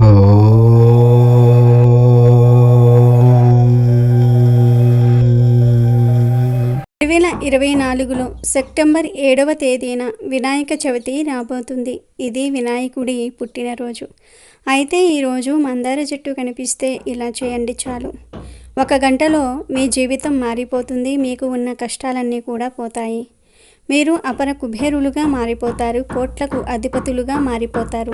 రెండు వేల ఇరవై నాలుగులో సెప్టెంబర్ ఏడవ తేదీన వినాయక చవితి రాబోతుంది. ఇది వినాయకుడి పుట్టినరోజు. అయితే ఈరోజు మందార చెట్టు కనిపిస్తే ఇలా చేయండి చాలు. ఒక గంటలో మీ జీవితం మారిపోతుంది. మీకు ఉన్న కష్టాలన్నీ కూడా పోతాయి. మీరు అపర కుబేరులుగా మారిపోతారు. కోట్లకు అధిపతులుగా మారిపోతారు.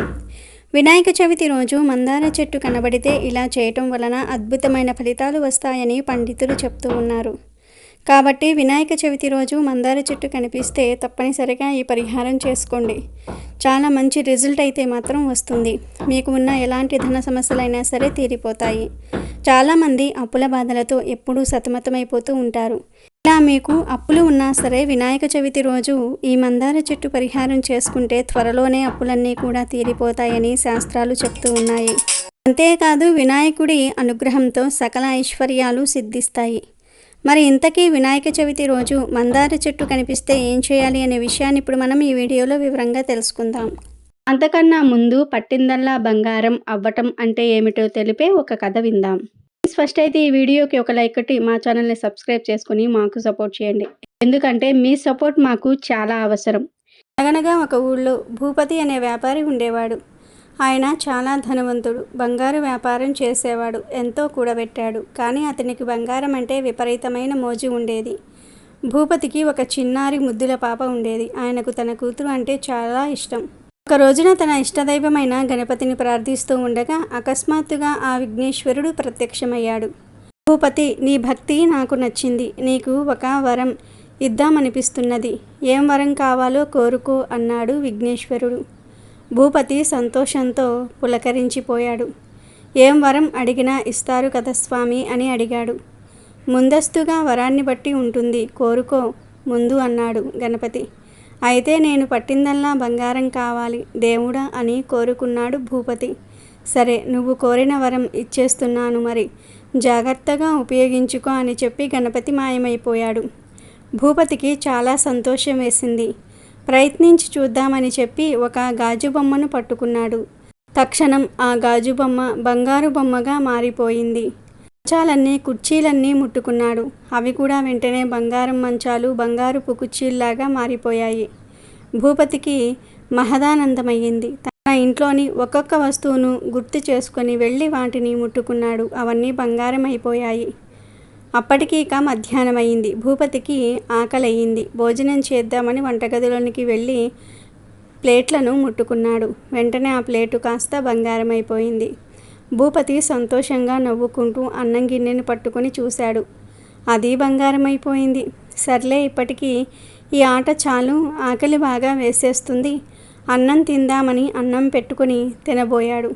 వినాయక చవితి రోజు మందార చెట్టు కనబడితే ఇలా చేయటం వలన అద్భుతమైన ఫలితాలు వస్తాయని పండితులు చెప్తూ ఉన్నారు. కాబట్టి వినాయక చవితి రోజు మందార చెట్టు కనిపిస్తే తప్పనిసరిగా ఈ పరిహారం చేసుకోండి. చాలా మంచి రిజల్ట్ అయితే మాత్రం వస్తుంది. మీకు ఉన్న ఎలాంటి ధన సమస్యలైనా సరే తీరిపోతాయి. చాలామంది అప్పుల బాధలతో ఎప్పుడూ సతమతమైపోతూ ఉంటారు. ఇలా మీకు అప్పులు ఉన్నా సరే వినాయక చవితి రోజు ఈ మందార చెట్టు పరిహారం చేసుకుంటే త్వరలోనే అప్పులన్నీ కూడా తీరిపోతాయని శాస్త్రాలు చెప్తూ ఉన్నాయి. అంతేకాదు వినాయకుడి అనుగ్రహంతో సకల ఐశ్వర్యాలు సిద్ధిస్తాయి. మరి ఇంతకీ వినాయక చవితి రోజు మందార చెట్టు కనిపిస్తే ఏం చేయాలి అనే విషయాన్ని ఇప్పుడు మనం ఈ వీడియోలో వివరంగా తెలుసుకుందాం. అంతకన్నా ముందు పట్టిందల్లా బంగారం అవ్వటం అంటే ఏమిటో తెలిపే ఒక కథ విందాం. ఫస్ట్ అయితే ఈ వీడియోకి ఒక లైక్ కట్టి మా ఛానల్ని సబ్స్క్రైబ్ చేసుకుని మాకు సపోర్ట్ చేయండి. ఎందుకంటే మీ సపోర్ట్ మాకు చాలా అవసరం. అనగనగా ఒక ఊళ్ళో భూపతి అనే వ్యాపారి ఉండేవాడు. ఆయన చాలా ధనవంతుడు బంగారు వ్యాపారం చేసేవాడు ఎంతో కూడబెట్టాడు. కానీ అతనికి బంగారం అంటే విపరీతమైన మోజు ఉండేది. భూపతికి ఒక చిన్నారి ముద్దుల పాప ఉండేది. ఆయనకు తన కూతురు అంటే చాలా ఇష్టం. ఒక రోజున తన ఇష్టదైవమైన గణపతిని ప్రార్థిస్తూ ఉండగా అకస్మాత్తుగా ఆ విఘ్నేశ్వరుడు ప్రత్యక్షమయ్యాడు. భూపతి నీ భక్తి నాకు నచ్చింది. నీకు ఒక వరం ఇద్దామనిపిస్తున్నది. ఏం వరం కావాలో కోరుకో అన్నాడు విఘ్నేశ్వరుడు. భూపతి సంతోషంతో పులకరించిపోయాడు. ఏం వరం అడిగినా ఇస్తారు కదా స్వామి అని అడిగాడు. ముందస్తుగా వరాన్ని బట్టి ఉంటుంది. కోరుకో ముందు అన్నాడు గణపతి. అయితే నేను పట్టిందల్లా బంగారం కావాలి. దేవుడా అని కోరుకున్నాడు భూపతి. సరే నువ్వు కోరిన వరం ఇచ్చేస్తున్నాను మరి. జాగ్రత్తగా ఉపయోగించుకో అని చెప్పి గణపతి మాయమైపోయాడు. భూపతికి చాలా సంతోషం వేసింది. ప్రయత్నించి చూద్దామని చెప్పి ఒక గాజు బొమ్మను పట్టుకున్నాడు. తక్షణం ఆ గాజు బొమ్మ బంగారు బొమ్మగా మారిపోయింది. మంచాలన్నీ కుర్చీలన్నీ ముట్టుకున్నాడు. అవి కూడా వెంటనే బంగారం మంచాలు బంగారుపు కుర్చీల్లాగా మారిపోయాయి. భూపతికి మహదానందమయ్యింది. తన ఇంట్లోని ఒక్కొక్క వస్తువును గుర్తు చేసుకొని వెళ్ళి వాటిని ముట్టుకున్నాడు. అవన్నీ బంగారం అయిపోయాయి అప్పటికి ఇక మధ్యాహ్నం అయింది భూపతికి ఆకలయ్యింది. భోజనం చేద్దామని వంటగదిలోనికి వెళ్ళి ప్లేట్లను ముట్టుకున్నాడు. వెంటనే ఆ ప్లేటు కాస్త బంగారం అయిపోయింది భూపతి సంతోషంగా నవ్వుకుంటూ అన్నం గిన్నెను పట్టుకొని చూశాడు. అది బంగారం అయిపోయింది సర్లే ఇప్పటికీ ఈ ఆట చాలు. ఆకలి బాగా వేసేస్తుంది. అన్నం తిందామని అన్నం పెట్టుకుని తినబోయాడు.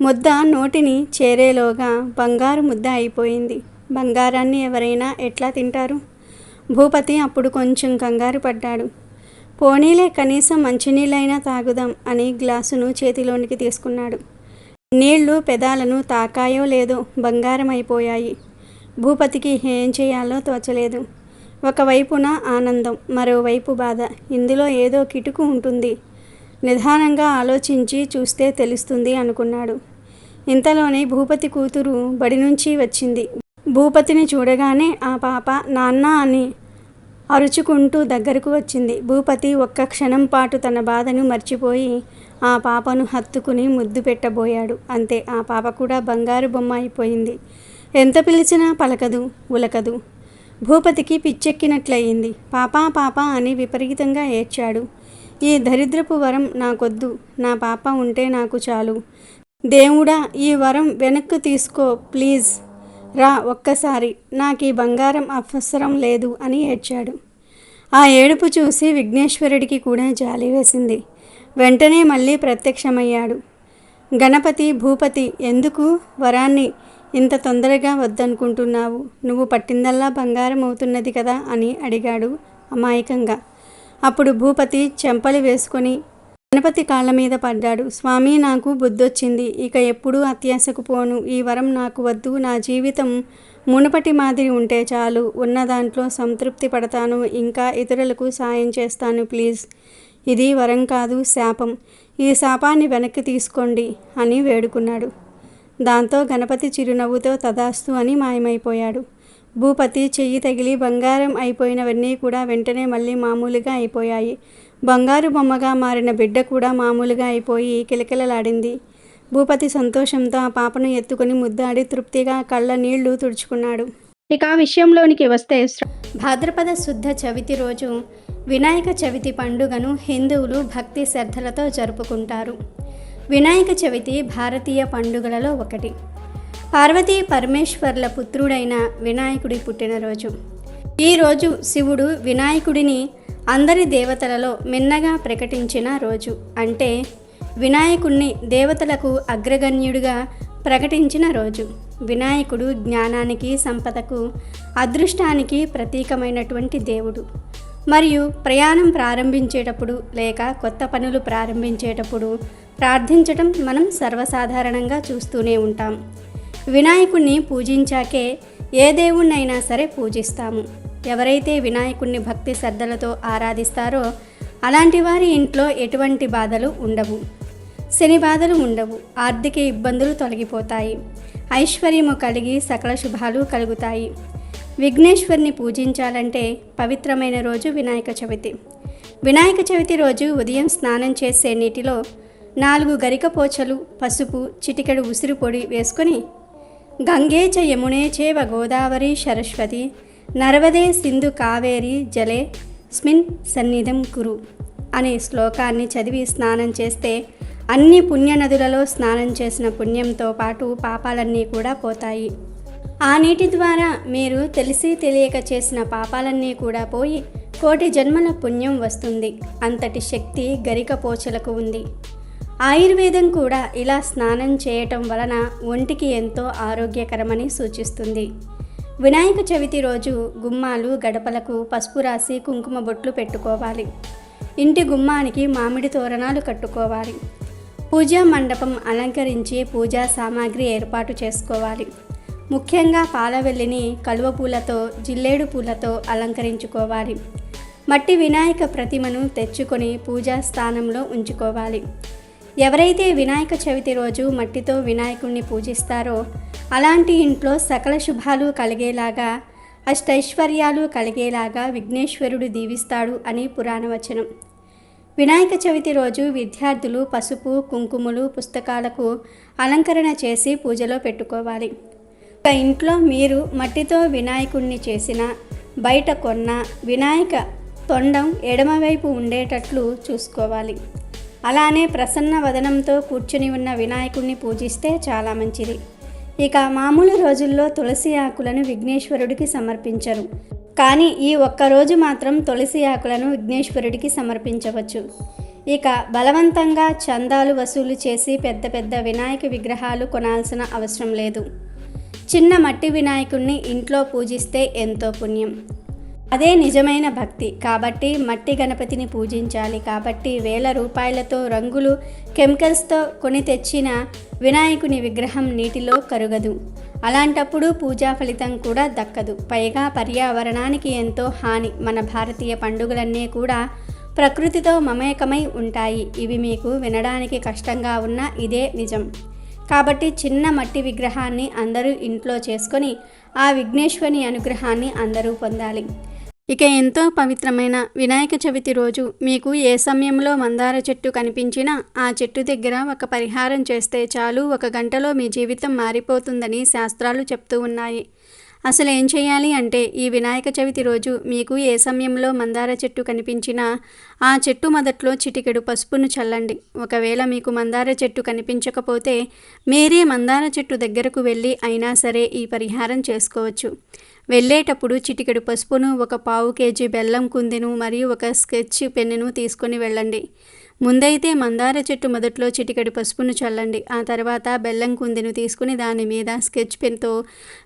ముద్ద నోటిని చేరేలోగా బంగారు ముద్ద అయిపోయింది. బంగారాన్ని ఎవరైనా ఎట్లా తింటారు? భూపతి అప్పుడు కొంచెం కంగారు పడ్డాడు. పోనీలే కనీసం మంచినీళ్ళైనా తాగుదాం అని గ్లాసును చేతిలోనికి తీసుకున్నాడు. నీళ్ళు పెదాలను తాకాయో లేదో బంగారం అయిపోయాయి భూపతికి ఏం చేయాలో తోచలేదు. ఒకవైపున ఆనందం మరోవైపు బాధ. ఇందులో ఏదో కిటుకు ఉంటుంది. నిదానంగా ఆలోచించి చూస్తే తెలుస్తుంది అనుకున్నాడు. ఇంతలోనే భూపతి కూతురు బడి నుంచి వచ్చింది. భూపతిని చూడగానే ఆ పాప నాన్న అని అరుచుకుంటూ దగ్గరకు వచ్చింది. భూపతి ఒక్క క్షణం పాటు తన బాధను మర్చిపోయి ఆ పాపను హత్తుకుని ముద్దు పెట్టబోయాడు. అంతే ఆ పాప కూడా బంగారు బొమ్మ అయిపోయింది. ఎంత పిలిచినా పలకదు ఉలకదు. భూపతికి పిచ్చెక్కినట్లయింది. పాపా పాప అని విపరీతంగా ఏడ్చాడు. ఈ దరిద్రపు వరం నాకొద్దు. నా పాప ఉంటే నాకు చాలు. దేవుడా ఈ వరం వెనక్కు తీసుకో ప్లీజ్. రా ఒక్కసారి నాకు ఈ బంగారం అవసరం లేదు అని ఏడ్చాడు. ఆ ఏడుపు చూసి విఘ్నేశ్వరుడికి కూడా జాలి వేసింది. వెంటనే మళ్ళీ ప్రత్యక్షమయ్యాడు. గణపతి భూపతి ఎందుకు వరాన్ని ఇంత తొందరగా వద్దనుకుంటున్నావు? నువ్వు పట్టిందల్లా బంగారం అవుతున్నది కదా అని అడిగాడు అమాయకంగా. అప్పుడు భూపతి చెంపలు వేసుకొని గణపతి కాళ్ళ మీద పడ్డాడు. స్వామి నాకు బుద్ధొచ్చింది. ఇక ఎప్పుడూ అత్యాశకు పోను. ఈ వరం నాకు వద్దు. నా జీవితం మునుపటి మాదిరి ఉంటే చాలు. ఉన్న దాంట్లో సంతృప్తి పడతాను. ఇంకా ఇతరులకు సాయం చేస్తాను ప్లీజ్. ఇది వరం కాదు శాపం. ఈ శాపాన్ని వెనక్కి తీసుకోండి అని వేడుకున్నాడు. దాంతో గణపతి చిరునవ్వుతో తదాస్తు అని మాయమైపోయాడు. భూపతి చెయ్యి తగిలి బంగారం అయిపోయినవన్నీ కూడా వెంటనే మళ్ళీ మామూలుగా అయిపోయాయి. బంగారు బొమ్మగా మారిన బిడ్డ కూడా మామూలుగా అయిపోయి కిలకిలలాడింది. భూపతి సంతోషంతో ఆ పాపను ఎత్తుకుని ముద్దాడి తృప్తిగా కళ్ళ నీళ్ళు తుడుచుకున్నాడు. ఇక ఆ విషయంలోనికి వస్తే భాద్రపద శుద్ధ చవితి రోజు వినాయక చవితి పండుగను హిందువులు భక్తి శ్రద్ధలతో జరుపుకుంటారు. వినాయక చవితి భారతీయ పండుగలలో ఒకటి. పార్వతీ పరమేశ్వర్ల పుత్రుడైన వినాయకుడి పుట్టినరోజు. ఈరోజు శివుడు వినాయకుడిని అందరి దేవతలలో మిన్నగా ప్రకటించిన రోజు అంటే వినాయకుణ్ణి దేవతలకు అగ్రగణ్యుడిగా ప్రకటించిన రోజు. వినాయకుడు జ్ఞానానికి సంపదకు అదృష్టానికి ప్రతీకమైనటువంటి దేవుడు. మరియు ప్రయాణం ప్రారంభించేటప్పుడు లేక కొత్త పనులు ప్రారంభించేటప్పుడు ప్రార్థించటం మనం సర్వసాధారణంగా చూస్తూనే ఉంటాం. వినాయకుణ్ణి పూజించాకే ఏ దేవుణ్ణైనా సరే పూజిస్తాము. ఎవరైతే వినాయకుణ్ణి భక్తి శ్రద్ధలతో ఆరాధిస్తారో అలాంటి వారి ఇంట్లో ఎటువంటి బాధలు ఉండవు. శని బాధలు ఉండవు. ఆర్థిక ఇబ్బందులు తొలగిపోతాయి. ఐశ్వర్యము కలిగి సకల శుభాలు కలుగుతాయి. విఘ్నేశ్వరిని పూజించాలంటే పవిత్రమైన రోజు వినాయక చవితి. వినాయక చవితి రోజు ఉదయం స్నానం చేసే నీటిలో నాలుగు గరిక పోచలు పసుపు చిటికెడు ఉసిరి పొడి వేసుకొని గంగే చ యమునే చేవ గోదావరి సరస్వతి నర్వదే సింధు కావేరి జలే స్మిన్ సన్నిధం కురు అనే శ్లోకాన్ని చదివి స్నానం చేస్తే అన్ని పుణ్యనదులలో స్నానం చేసిన పుణ్యంతో పాటు పాపాలన్నీ కూడా పోతాయి. ఆ నీటి ద్వారా మీరు తెలిసి తెలియక చేసిన పాపాలన్నీ కూడా పోయి కోటి జన్మల పుణ్యం వస్తుంది. అంతటి శక్తి గరిక పోచలకు ఉంది. ఆయుర్వేదం కూడా ఇలా స్నానం చేయటం వలన ఒంటికి ఎంతో ఆరోగ్యకరమని సూచిస్తుంది. వినాయక చవితి రోజు గుమ్మాలు గడపలకు పసుపు రాసి కుంకుమ బొట్లు పెట్టుకోవాలి. ఇంటి గుమ్మానికి మామిడి తోరణాలు కట్టుకోవాలి. పూజా మండపం అలంకరించి పూజా సామాగ్రి ఏర్పాటు చేసుకోవాలి. ముఖ్యంగా పాలవెల్లిని కలువ పూలతో జిల్లేడు పూలతో అలంకరించుకోవాలి. మట్టి వినాయక ప్రతిమను తెచ్చుకొని పూజా స్థానంలో ఉంచుకోవాలి. ఎవరైతే వినాయక చవితి రోజు మట్టితో వినాయకుణ్ణి పూజిస్తారో అలాంటి ఇంట్లో సకల శుభాలు కలిగేలాగా అష్టైశ్వర్యాలు కలిగేలాగా విఘ్నేశ్వరుడు దీవిస్తాడు అని పురాణవచనం. వినాయక చవితి రోజు విద్యార్థులు పసుపు కుంకుమలు పుస్తకాలకు అలంకరణ చేసి పూజలో పెట్టుకోవాలి. ఒక ఇంట్లో మీరు మట్టితో వినాయకుణ్ణి చేసిన బయట కొన్న వినాయక తొండం ఎడమవైపు ఉండేటట్లు చూసుకోవాలి. అలానే ప్రసన్న వదనంతో కూర్చుని ఉన్న వినాయకుణ్ణి పూజిస్తే చాలా మంచిది. ఇక మామూలు రోజుల్లో తులసి ఆకులను విఘ్నేశ్వరుడికి సమర్పించరు. కానీ ఈ ఒక్కరోజు మాత్రం తులసి ఆకులను విఘ్నేశ్వరుడికి సమర్పించవచ్చు. ఇక బలవంతంగా చందాలు వసూలు చేసి పెద్ద పెద్ద వినాయక విగ్రహాలు కొనాల్సిన అవసరం లేదు. చిన్న మట్టి వినాయకుణ్ణి ఇంట్లో పూజిస్తే ఎంతో పుణ్యం. అదే నిజమైన భక్తి. కాబట్టి మట్టి గణపతిని పూజించాలి. కాబట్టి వేల రూపాయలతో రంగులు కెమికల్స్తో కొని తెచ్చిన వినాయకుని విగ్రహం నీటిలో కరుగదు. అలాంటప్పుడు పూజా ఫలితం కూడా దక్కదు. పైగా పర్యావరణానికి ఎంతో హాని. మన భారతీయ పండుగలన్నీ కూడా ప్రకృతితో మమేకమై ఉంటాయి. ఇవి మీకు వినడానికి కష్టంగా ఉన్న ఇదే నిజం. కాబట్టి చిన్న మట్టి విగ్రహాన్ని అందరూ ఇంట్లో చేసుకొని ఆ విఘ్నేశ్వని అనుగ్రహాన్ని అందరూ పొందాలి. ఇక ఎంతో పవిత్రమైన వినాయక చవితి రోజు మీకు ఏ సమయంలో మందార చెట్టు కనిపించినా ఆ చెట్టు దగ్గర ఒక పరిహారం చేస్తే చాలు ఒక గంటలో మీ జీవితం మారిపోతుందని శాస్త్రాలు చెప్తూ ఉన్నాయి. అసలు ఏం చేయాలి అంటే ఈ వినాయక చవితి రోజు మీకు ఏ సమయంలో మందార చెట్టు కనిపించినా ఆ చెట్టు మొదట్లో చిటికెడు పసుపును చల్లండి. ఒకవేళ మీకు మందార చెట్టు కనిపించకపోతే మీరే మందార చెట్టు దగ్గరకు వెళ్ళి అయినా సరే ఈ పరిహారం చేసుకోవచ్చు. వెళ్ళేటప్పుడు చిటికెడు పసుపును ఒక పావు కేజీ బెల్లం కుందిను మరియు ఒక స్కెచ్ పెన్నును తీసుకొని వెళ్ళండి. ముందైతే మందార చెట్టు మొదట్లో చిటికెడు పసుపును చల్లండి. ఆ తర్వాత బెల్లం కుందిను తీసుకుని దాని మీద స్కెచ్ పెన్తో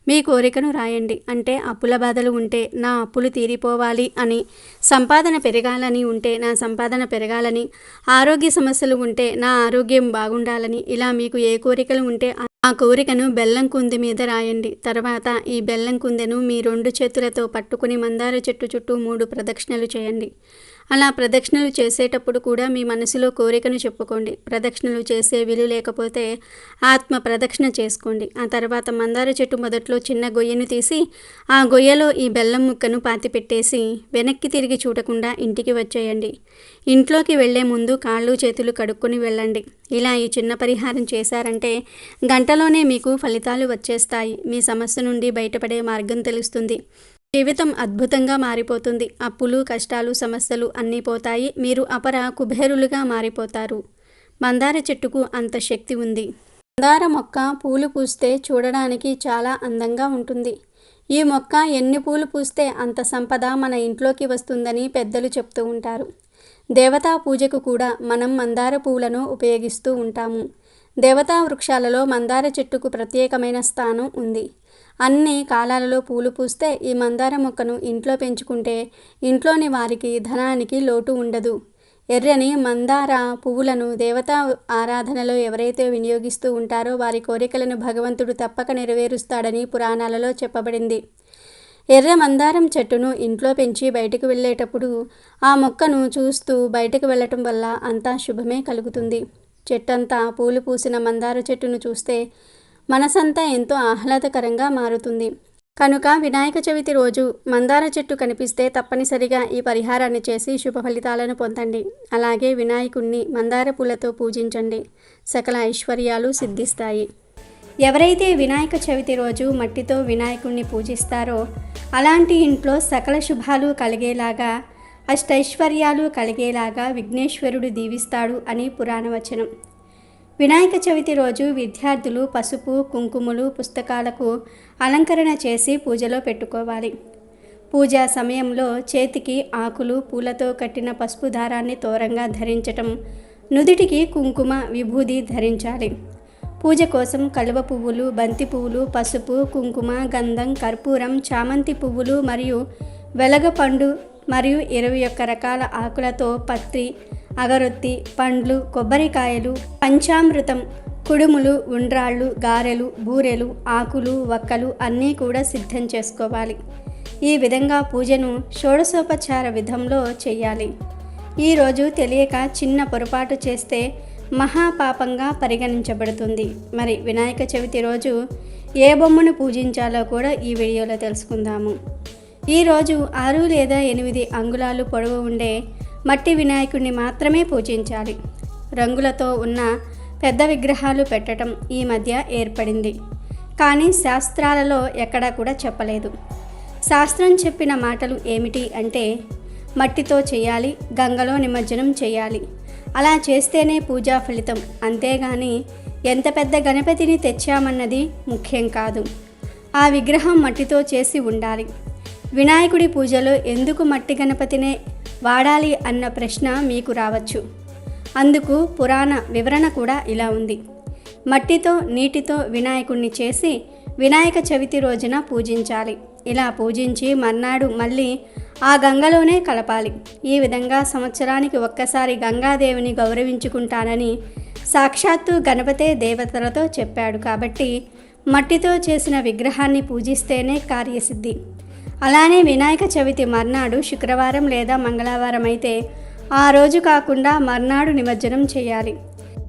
మీ కోరికను రాయండి. అంటే అప్పుల బాధలు ఉంటే నా అప్పులు తీరిపోవాలి అని సంపాదన పెరగాలని ఉంటే నా సంపాదన పెరగాలని ఆరోగ్య సమస్యలు ఉంటే నా ఆరోగ్యం బాగుండాలని ఇలా మీకు ఏ కోరికలు ఉంటే ఆ కోరికను బెల్లం కుంది మీద రాయండి. తర్వాత ఈ బెల్లం కుందెను మీ రెండు చేతులతో పట్టుకుని మందార చెట్టు చుట్టూ మూడు ప్రదక్షిణలు చేయండి. అలా ప్రదక్షిణలు చేసేటప్పుడు కూడా మీ మనసులో కోరికను చెప్పుకోండి. ప్రదక్షిణలు చేసే వీలు లేకపోతే ఆత్మ ప్రదక్షిణ చేసుకోండి. ఆ తర్వాత మందార చెట్టు మొదట్లో చిన్న గొయ్యను తీసి ఆ గొయ్యలో ఈ బెల్లం ముక్కను పాతిపెట్టేసి వెనక్కి తిరిగి చూడకుండా ఇంటికి వచ్చేయండి. ఇంట్లోకి వెళ్ళే ముందు కాళ్ళు చేతులు కడుక్కొని వెళ్ళండి. ఇలా ఈ చిన్న పరిహారం చేశారంటే గంటలోనే మీకు ఫలితాలు వచ్చేస్తాయి. మీ సమస్య నుండి బయటపడే మార్గం తెలుస్తుంది. జీవితం అద్భుతంగా మారిపోతుంది. అప్పులు కష్టాలు సమస్యలు అన్నీ పోతాయి. మీరు అపర కుబేరులుగా మారిపోతారు. మందార చెట్టుకు అంత శక్తి ఉంది. మందార మొక్క పూలు పూస్తే చూడడానికి చాలా అందంగా ఉంటుంది. ఈ మొక్క ఎన్ని పూలు పూస్తే అంత సంపద మన ఇంట్లోకి వస్తుందని పెద్దలు చెప్తూ ఉంటారు. దేవతా పూజకు కూడా మనం మందార పూలను ఉపయోగిస్తూ ఉంటాము. దేవతా వృక్షాలలో మందార చెట్టుకు ప్రత్యేకమైన స్థానం ఉంది. అన్ని కాలాలలో పూలు పూస్తే ఈ మందార మొక్కను ఇంట్లో పెంచుకుంటే ఇంట్లోని వారికి ధనానికి లోటు ఉండదు. ఎర్రని మందార పువ్వులను దేవతా ఆరాధనలో ఎవరైతే వినియోగిస్తూ ఉంటారో వారి కోరికలను భగవంతుడు తప్పక నెరవేరుస్తాడని పురాణాలలో చెప్పబడింది. ఎర్ర మందారం చెట్టును ఇంట్లో పెంచి బయటకు వెళ్ళేటప్పుడు ఆ మొక్కను చూస్తూ బయటకు వెళ్ళటం వల్ల అంతా శుభమే కలుగుతుంది. చెట్టంతా పూలు పూసిన మందార చెట్టును చూస్తే మనసంతా ఎంతో ఆహ్లాదకరంగా మారుతుంది. కనుక వినాయక చవితి రోజు మందార చెట్టు కనిపిస్తే తప్పనిసరిగా ఈ పరిహారాన్ని చేసి శుభ ఫలితాలను పొందండి. అలాగే వినాయకుణ్ణి మందార పూలతో పూజించండి. సకల ఐశ్వర్యాలు సిద్ధిస్తాయి. ఎవరైతే వినాయక చవితి రోజు మట్టితో వినాయకుణ్ణి పూజిస్తారో అలాంటి ఇంట్లో సకల శుభాలు కలిగేలాగా అష్టైశ్వర్యాలు కలిగేలాగా విఘ్నేశ్వరుడు దీవిస్తాడు అని పురాణవచనం. వినాయక చవితి రోజు విద్యార్థులు పసుపు కుంకుమలు పుస్తకాలకు అలంకరణ చేసి పూజలో పెట్టుకోవాలి. పూజా సమయంలో చేతికి ఆకులు పూలతో కట్టిన పసుపు దారాన్ని తోరంగా ధరించటం నుదుటికి కుంకుమ విభూది ధరించాలి. పూజ కోసం కలువ పువ్వులు బంతి పువ్వులు పసుపు కుంకుమ గంధం కర్పూరం చామంతి పువ్వులు మరియు వెలగపండు మరియు ఇరవై ఒక్క రకాల ఆకులతో పత్రి అగరొత్తి పండ్లు కొబ్బరికాయలు పంచామృతం కుడుములు ఉండ్రాళ్ళు గారెలు బూరెలు ఆకులు వక్కలు అన్నీ కూడా సిద్ధం చేసుకోవాలి. ఈ విధంగా పూజను షోడశోపచార విధంలో చేయాలి ఈరోజు తెలియక చిన్న పొరపాటు చేస్తే మహాపాపంగా పరిగణించబడుతుంది. మరి వినాయక చవితి రోజు ఏ బొమ్మను పూజించాలో కూడా ఈ వీడియోలో తెలుసుకుందాము. ఈరోజు ఆరు లేదా ఎనిమిది అంగుళాలు పొడవు ఉండే మట్టి వినాయకుడిని మాత్రమే పూజించాలి. రంగులతో ఉన్న పెద్ద విగ్రహాలు పెట్టడం ఈ మధ్య ఏర్పడింది. కానీ శాస్త్రాలలో ఎక్కడా కూడా చెప్పలేదు. శాస్త్రం చెప్పిన మాటలు ఏమిటి అంటే మట్టితో చేయాలి గంగలో నిమజ్జనం చేయాలి. అలా చేస్తేనే పూజా ఫలితం. అంతేగాని ఎంత పెద్ద గణపతిని తెచ్చామన్నది ముఖ్యం కాదు. ఆ విగ్రహం మట్టితో చేసి ఉండాలి. వినాయకుడి పూజలో ఎందుకు మట్టి గణపతినే వాడాలి అన్న ప్రశ్న మీకు రావచ్చు. అందుకు పురాణ వివరణ కూడా ఇలా ఉంది. మట్టితో నీటితో వినాయకుణ్ణి చేసి వినాయక చవితి రోజున పూజించాలి. ఇలా పూజించి మర్నాడు మళ్ళీ ఆ గంగలోనే కలపాలి. ఈ విధంగా సంవత్సరానికి ఒక్కసారి గంగాదేవిని గౌరవించుకుంటానని సాక్షాత్తు గణపతే దేవతలతో చెప్పాడు కాబట్టి మట్టితో చేసిన విగ్రహాన్ని పూజిస్తేనే కార్యసిద్ధి. అలానే వినాయక చవితి మర్నాడు శుక్రవారం లేదా మంగళవారం అయితే ఆ రోజు కాకుండా మర్నాడు నిమజ్జనం చేయాలి.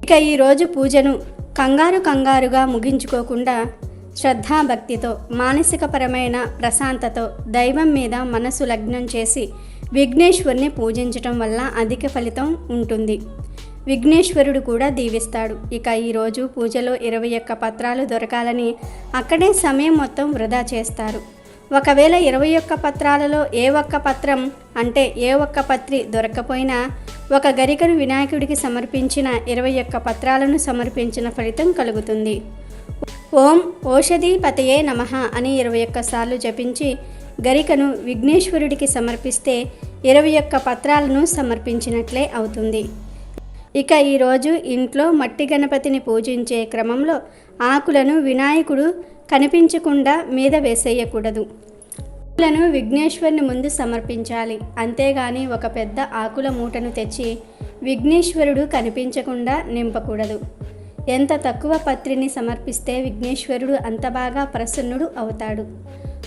ఇక ఈరోజు పూజను కంగారు కంగారుగా ముగించుకోకుండా శ్రద్ధాభక్తితో మానసికపరమైన ప్రశాంతతో దైవం మీద మనసు లగ్నం చేసి విఘ్నేశ్వరుని పూజించటం వల్ల అధిక ఫలితం ఉంటుంది. విఘ్నేశ్వరుడు కూడా దీవిస్తాడు. ఇక ఈరోజు పూజలో ఇరవై ఒక్క పత్రాలు దొరకాలని అక్కడే సమయం మొత్తం వృధా చేస్తారు. ఒకవేళ ఇరవై ఒక్క పత్రాలలో ఏ ఒక్క పత్రం అంటే ఏ ఒక్క పత్రి దొరకపోయినా ఒక గరికను వినాయకుడికి సమర్పించిన ఇరవై ఒక్క పత్రాలను సమర్పించిన ఫలితం కలుగుతుంది. ఓం ఓషధి పతయే నమ అని ఇరవై ఒక్కసార్లు జపించి గరికను విఘ్నేశ్వరుడికి సమర్పిస్తే ఇరవై ఒక్క పత్రాలను సమర్పించినట్లే అవుతుంది. ఇక ఈరోజు ఇంట్లో మట్టి గణపతిని పూజించే క్రమంలో ఆకులను వినాయకుడు కనిపించకుండా మీద వేసేయకూడదు. ఆకులను విఘ్నేశ్వరుని ముందు సమర్పించాలి. అంతేగాని ఒక పెద్ద ఆకుల మూటను తెచ్చి విఘ్నేశ్వరుడు కనిపించకుండా నింపకూడదు. ఎంత తక్కువ పత్రిని సమర్పిస్తే విఘ్నేశ్వరుడు అంత బాగా ప్రసన్నుడు అవుతాడు.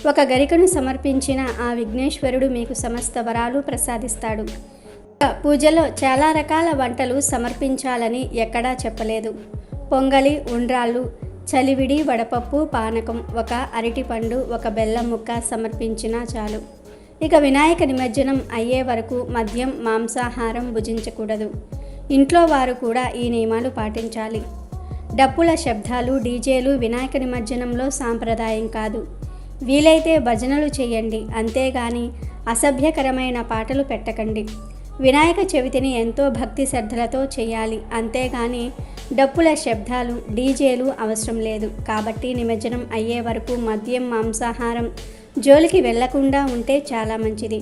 ఒక గరికను సమర్పించిన ఆ విఘ్నేశ్వరుడు మీకు సమస్త వరాలు ప్రసాదిస్తాడు. పూజలో చాలా రకాల వంటలు సమర్పించాలని ఎక్కడా చెప్పలేదు. పొంగలి ఉండ్రాళ్ళు చలివిడి వడపప్పు పానకం ఒక అరటిపండు ఒక బెల్లం ముక్క సమర్పించినా చాలు. ఇక వినాయక నిమజ్జనం అయ్యే వరకు మద్యం మాంసాహారం భుజించకూడదు. ఇంట్లో వారు కూడా ఈ నియమాలు పాటించాలి. డప్పుల శబ్దాలు డీజేలు వినాయక నిమజ్జనంలో సాంప్రదాయం కాదు. వీలైతే భజనలు చేయండి. అంతేగాని అసభ్యకరమైన పాటలు పెట్టకండి. వినాయక చవితిని ఎంతో భక్తి శ్రద్ధలతో చేయాలి. అంతేగాని డప్పుల శబ్దాలు డీజేలు అవసరం లేదు. కాబట్టి నిమజ్జనం అయ్యే వరకు మద్యం మాంసాహారం జోలికి వెళ్ళకుండా ఉంటే చాలా మంచిది.